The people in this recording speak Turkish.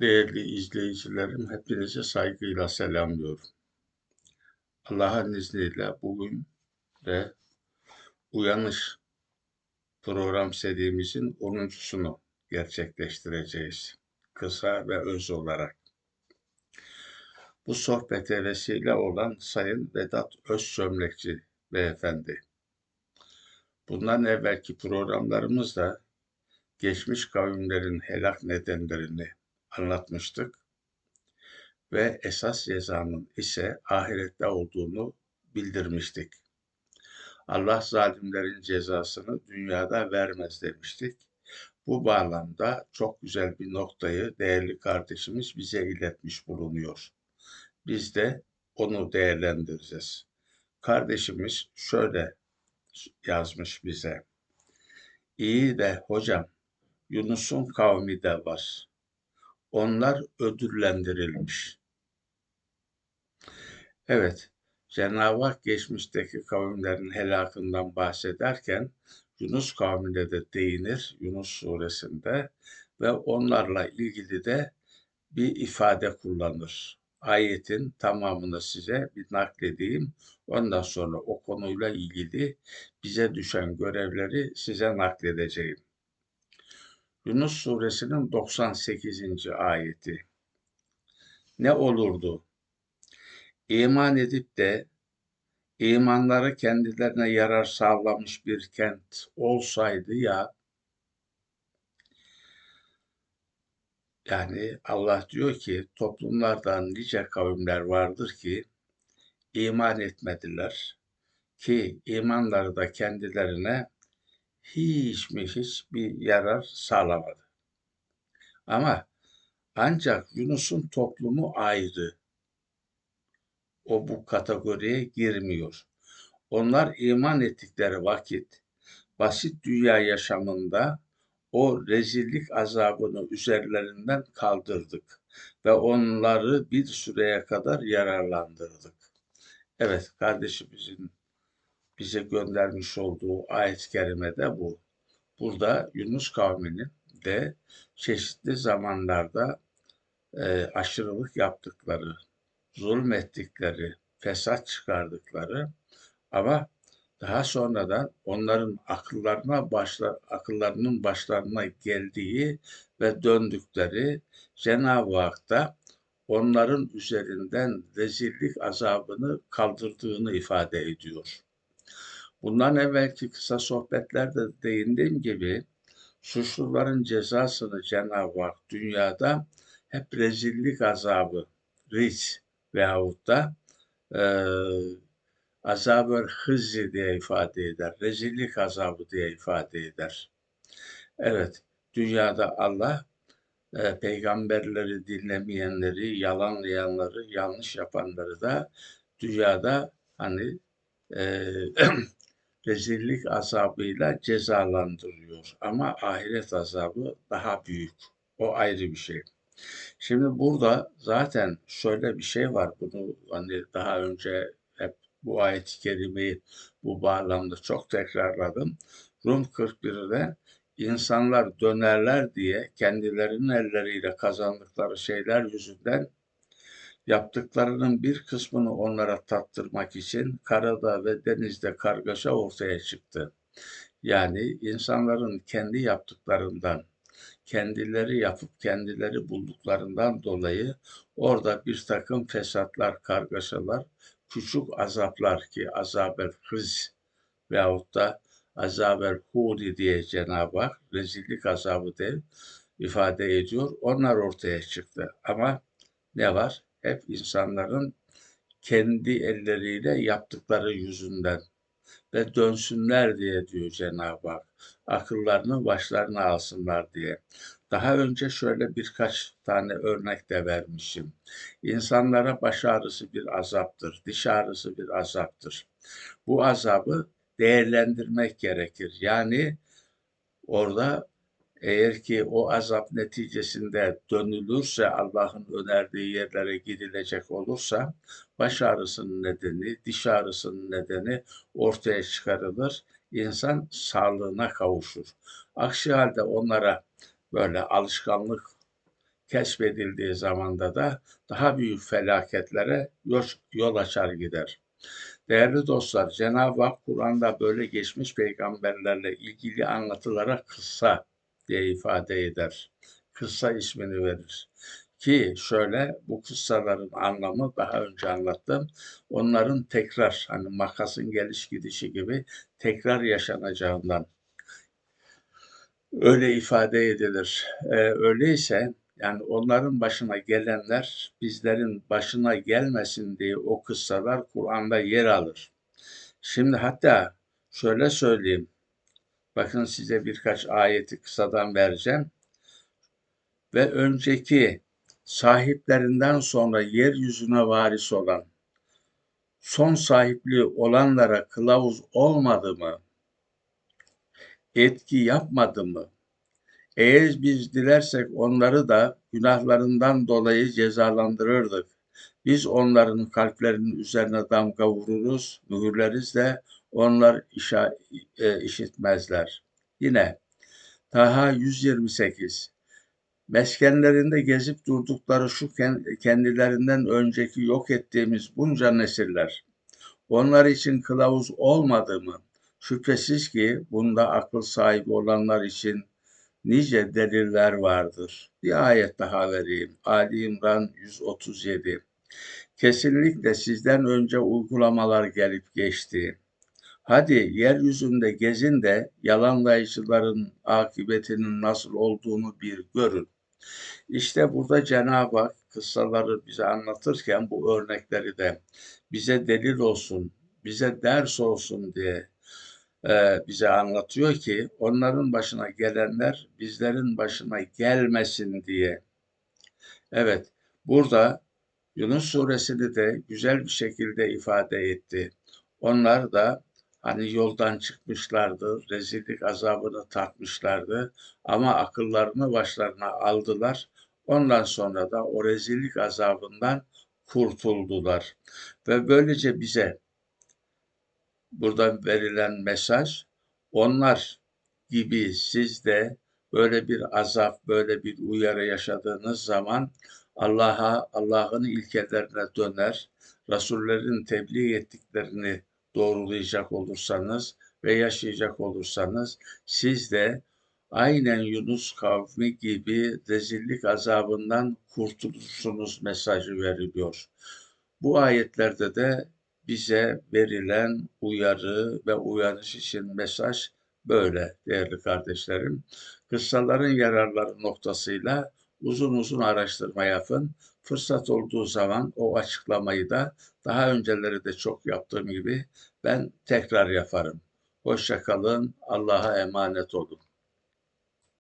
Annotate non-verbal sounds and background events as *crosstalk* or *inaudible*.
Değerli izleyicilerim, hepinizi saygıyla selamlıyorum. Allah'ın izniyle bugün de Uyanış program serimizin 10.sunu gerçekleştireceğiz. Kısa ve öz olarak. Bu sohbete vesile olan Sayın Vedat Özçömlekçi beyefendi. Bundan evvelki programlarımızda geçmiş kavimlerin helak nedenlerini anlatmıştık ve esas cezanın ise ahirette olduğunu bildirmiştik. Allah zalimlerin cezasını dünyada vermez demiştik. Bu bağlamda çok güzel bir noktayı değerli kardeşimiz bize iletmiş bulunuyor. Biz de onu değerlendireceğiz. Kardeşimiz şöyle yazmış bize. İyi de hocam Yunus'un kavmi de var. Onlar ödüllendirilmiş. Evet, Cenab-ı Hak geçmişteki kavimlerin helakından bahsederken Yunus kavmine de değinir Yunus suresinde ve onlarla ilgili de bir ifade kullanır. Ayetin tamamını size bir nakledeyim. Ondan sonra o konuyla ilgili bize düşen görevleri size nakledeceğim. Yunus suresinin 98. ayeti. Ne olurdu? İman edip de imanları kendilerine yarar sağlamış bir kent olsaydı ya yani Allah diyor ki toplumlardan nice kavimler vardır ki iman etmediler ki imanları da kendilerine hiç mi hiç bir yarar sağlamadı. Ama ancak Yunus'un toplumu ayrı. O bu kategoriye girmiyor. Onlar iman ettikleri vakit basit dünya yaşamında o rezillik azabını üzerlerinden kaldırdık ve onları bir süreye kadar yararlandırdık. Evet kardeşimizin bize göndermiş olduğu ayet-i kerimede bu. Burada Yunus kavminin de çeşitli zamanlarda e, aşırılık yaptıkları, zulmettikleri, fesat çıkardıkları ama daha sonradan onların akıllarına başlar, akıllarının başlarına geldiği ve döndükleri Cenab-ı Hak da onların üzerinden rezillik azabını kaldırdığını ifade ediyor. Bundan evvelki kısa sohbetlerde değindiğim gibi suçluların cezasını Cenab-ı Hak dünyada hep rezillik azabı, riz veyahut da e, azab-ı hızzi diye ifade eder. Rezillik azabı diye ifade eder. Evet, dünyada Allah e, peygamberleri dinlemeyenleri, yalanlayanları, yanlış yapanları da dünyada hani e, *clears throat* rezillik azabıyla cezalandırıyor. Ama ahiret azabı daha büyük. O ayrı bir şey. Şimdi burada zaten şöyle bir şey var. Bunu hani daha önce hep bu ayet-i kerimeyi bu bağlamda çok tekrarladım. Rum 41'de insanlar dönerler diye kendilerinin elleriyle kazandıkları şeyler yüzünden Yaptıklarının bir kısmını onlara tattırmak için karada ve denizde kargaşa ortaya çıktı. Yani insanların kendi yaptıklarından, kendileri yapıp kendileri bulduklarından dolayı orada bir takım fesatlar, kargaşalar, küçük azaplar ki azabel hız veyahut da azabel hudi diye Cenab-ı Hak rezillik azabı diye ifade ediyor. Onlar ortaya çıktı. Ama ne var? Hep insanların kendi elleriyle yaptıkları yüzünden ve dönsünler diye diyor Cenab-ı Hak. Akıllarını başlarına alsınlar diye. Daha önce şöyle birkaç tane örnek de vermişim. İnsanlara baş ağrısı bir azaptır, diş ağrısı bir azaptır. Bu azabı değerlendirmek gerekir. Yani orada eğer ki o azap neticesinde dönülürse Allah'ın önerdiği yerlere gidilecek olursa baş ağrısının nedeni, diş ağrısının nedeni ortaya çıkarılır. İnsan sağlığına kavuşur. Aksi halde onlara böyle alışkanlık keşfedildiği zamanda da daha büyük felaketlere yol, açar gider. Değerli dostlar, Cenab-ı Hak Kur'an'da böyle geçmiş peygamberlerle ilgili anlatılara kıssa diye ifade eder. Kıssa ismini verir. Ki şöyle bu kıssaların anlamı daha önce anlattım. Onların tekrar hani makasın geliş gidişi gibi tekrar yaşanacağından öyle ifade edilir. Ee, öyleyse yani onların başına gelenler bizlerin başına gelmesin diye o kıssalar Kur'an'da yer alır. Şimdi hatta şöyle söyleyeyim. Bakın size birkaç ayeti kısadan vereceğim. Ve önceki sahiplerinden sonra yeryüzüne varis olan son sahipliği olanlara kılavuz olmadı mı? Etki yapmadı mı? Eğer biz dilersek onları da günahlarından dolayı cezalandırırdık. Biz onların kalplerinin üzerine damga vururuz, mühürleriz de onlar işa, e, işitmezler. Yine Taha 128 Meskenlerinde gezip durdukları şu kendilerinden önceki yok ettiğimiz bunca nesiller, onlar için kılavuz olmadı mı? Şüphesiz ki bunda akıl sahibi olanlar için nice deliller vardır. Bir ayet daha vereyim. Ali İmran 137. Kesinlikle sizden önce uygulamalar gelip geçti. Hadi yeryüzünde gezin de yalanlayıcıların akıbetinin nasıl olduğunu bir görün. İşte burada Cenab-ı Hak kıssaları bize anlatırken bu örnekleri de bize delil olsun, bize ders olsun diye e, bize anlatıyor ki onların başına gelenler bizlerin başına gelmesin diye. Evet, burada Yunus suresini de güzel bir şekilde ifade etti. Onlar da hani yoldan çıkmışlardı, rezillik azabını tatmışlardı ama akıllarını başlarına aldılar. Ondan sonra da o rezillik azabından kurtuldular. Ve böylece bize buradan verilen mesaj onlar gibi siz de böyle bir azap, böyle bir uyarı yaşadığınız zaman Allah'a, Allah'ın ilkelerine döner, Rasullerin tebliğ ettiklerini doğrulayacak olursanız ve yaşayacak olursanız siz de aynen Yunus kavmi gibi rezillik azabından kurtulursunuz mesajı veriliyor. Bu ayetlerde de bize verilen uyarı ve uyanış için mesaj böyle değerli kardeşlerim. Kıssaların yararları noktasıyla uzun uzun araştırma yapın. Fırsat olduğu zaman o açıklamayı da daha önceleri de çok yaptığım gibi ben tekrar yaparım. Hoşçakalın, Allah'a emanet olun.